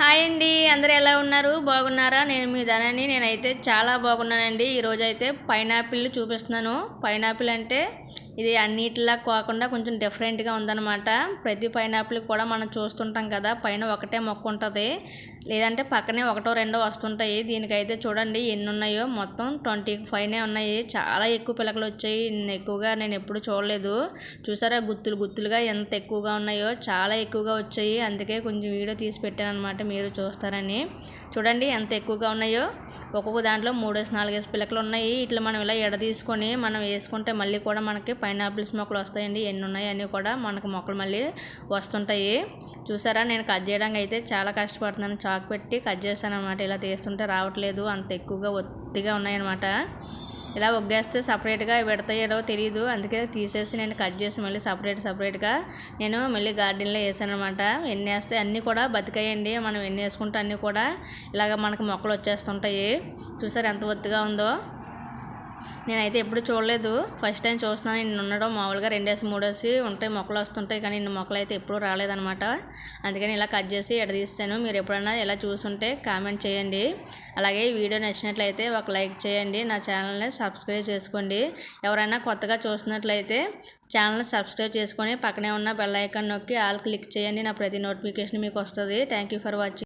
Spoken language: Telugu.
హాయ్ అండి అందరు ఎలా ఉన్నారు? బాగున్నారా? నేను మీ ధనాన్ని నేనైతే చాలా బాగున్నానండి. ఈరోజైతే పైనాపిల్ చూపిస్తున్నాను. పైనాపిల్ అంటే ఇది అన్నిటిలా కాకుండా కొంచెం డిఫరెంట్గా ఉందన్నమాట. ప్రతి పైనాపిల్ కూడా మనం చూస్తుంటాం కదా పైన ఒకటే మొక్క ఉంటుంది. లేదంటే పక్కనే ఒకటో రెండో వస్తుంటాయి. దీనికైతే చూడండి ఎన్ని ఉన్నాయో మొత్తం ట్వంటీ ఫైవ్నే ఉన్నాయి. చాలా ఎక్కువ పిలకలు వచ్చాయి. ఎక్కువగా నేను ఎప్పుడు చూడలేదు. చూసారా గుత్తులు గుత్తులుగా ఎంత ఎక్కువగా ఉన్నాయో? చాలా ఎక్కువగా వచ్చాయి. అందుకే కొంచెం వీడియో తీసి పెట్టాను అనమాట మీరు చూస్తారని. చూడండి ఎంత ఎక్కువగా ఉన్నాయో. ఒక్కొక్క దాంట్లో మూడేసి నాలుగేసి పిలకలు ఉన్నాయి. ఇట్లా మనం ఇలా ఎడ తీసుకొని మనం వేసుకుంటే మళ్ళీ కూడా మనకి పైనాపిల్స్ మొక్కలు వస్తాయండి. ఎన్ని ఉన్నాయి అన్నీ కూడా మనకు మొక్కలు మళ్ళీ వస్తుంటాయి. చూసారా? నేను కట్ చేయడానికి అయితే చాలా కష్టపడుతున్నాను. చాక్ పెట్టి కట్ చేశాను అనమాట ఇలా తీస్తుంటే రావట్లేదు. అంత ఎక్కువగా ఒత్తిగా ఉన్నాయన్నమాట. ఇలా ఒగ్గేస్తే సపరేట్గా పెడతాయో తెలియదు అందుకే తీసేసి నేను కట్ చేసి మళ్ళీ సపరేట్ సపరేట్గా నేను మళ్ళీ గార్డెన్లో వేసాను అనమాట ఎన్ని వేస్తే అన్నీ కూడా బతికాయండి. మనం ఎన్ని వేసుకుంటే అన్నీ కూడా ఇలాగ మనకు మొక్కలు వచ్చేస్తుంటాయి. చూసారు ఎంత ఒత్తిగా ఉందో? నేనైతే ఎప్పుడు చూడలేదు. ఫస్ట్ టైం చూస్తున్నాను నిన్ను ఉండడం మామూలుగా రెండేసి మూడేసి ఉంటాయి మొక్కలు వస్తుంటాయి. కానీ ఇన్ని మొక్కలు అయితే ఎప్పుడు రాలేదనమాట అందుకని ఇలా కట్ చేసి ఎడదీస్తాను మీరు ఎప్పుడైనా ఇలా చూస్తుంటే కామెంట్ చేయండి. అలాగే ఈ వీడియో నచ్చినట్లయితే ఒక లైక్ చేయండి. నా ఛానల్ని సబ్స్క్రైబ్ చేసుకోండి. ఎవరైనా కొత్తగా చూస్తున్నట్లయితే ఛానల్ని సబ్స్క్రైబ్ చేసుకొని పక్కనే ఉన్న బెల్ ఐకాన్ నొక్కి ఆల్ క్లిక్ చేయండి. నా ప్రతి నోటిఫికేషన్ మీకు వస్తుంది. Thank you for watching